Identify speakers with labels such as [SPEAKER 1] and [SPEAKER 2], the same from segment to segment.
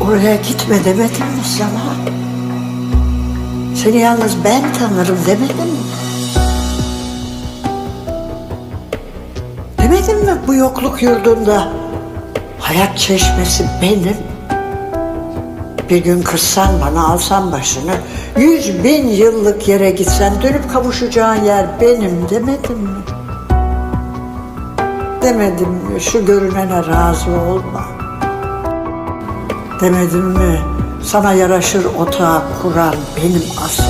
[SPEAKER 1] Oraya gitme demedim mi sana? Seni yalnız ben tanırım demedim mi? Demedim mi bu yokluk yurdunda hayat çeşmesi benim? Bir gün kırsan bana alsan başını, yüz bin yıllık yere gitsen dönüp kavuşacağın yer benim demedim mi? Demedim mi şu görünene razı olma? Demedim mi sana yaraşır otağı kuran benim asıl.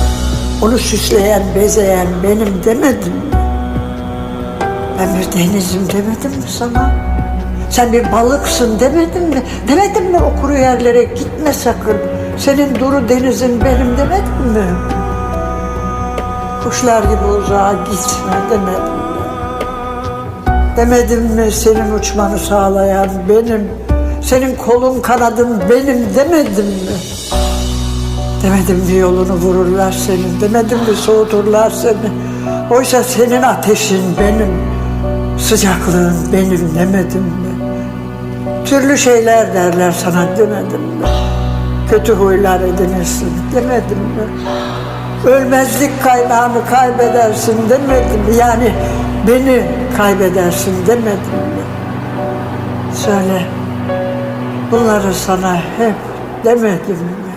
[SPEAKER 1] Onu süsleyen, bezeyen benim demedim mi? Ben bir denizim demedim mi sana? Sen bir balıksın demedim mi? Demedim mi o kuru yerlere gitme sakın. Senin duru denizin benim demedim mi? Kuşlar gibi uzağa gitme demedim mi? Demedim mi senin uçmanı sağlayan benim, senin kolun kanadın benim demedim mi? Demedim mi yolunu vururlar senin, demedim mi soğuturlar seni. Oysa senin ateşin benim, sıcaklığın benim demedim mi? Türlü şeyler derler sana demedim mi? Kötü huylar edinirsin demedim mi? Ölmezlik kaynağını kaybedersin demedim mi? Yani beni kaybedersin demedim mi? Söyle, bunları sana hep demedim mi?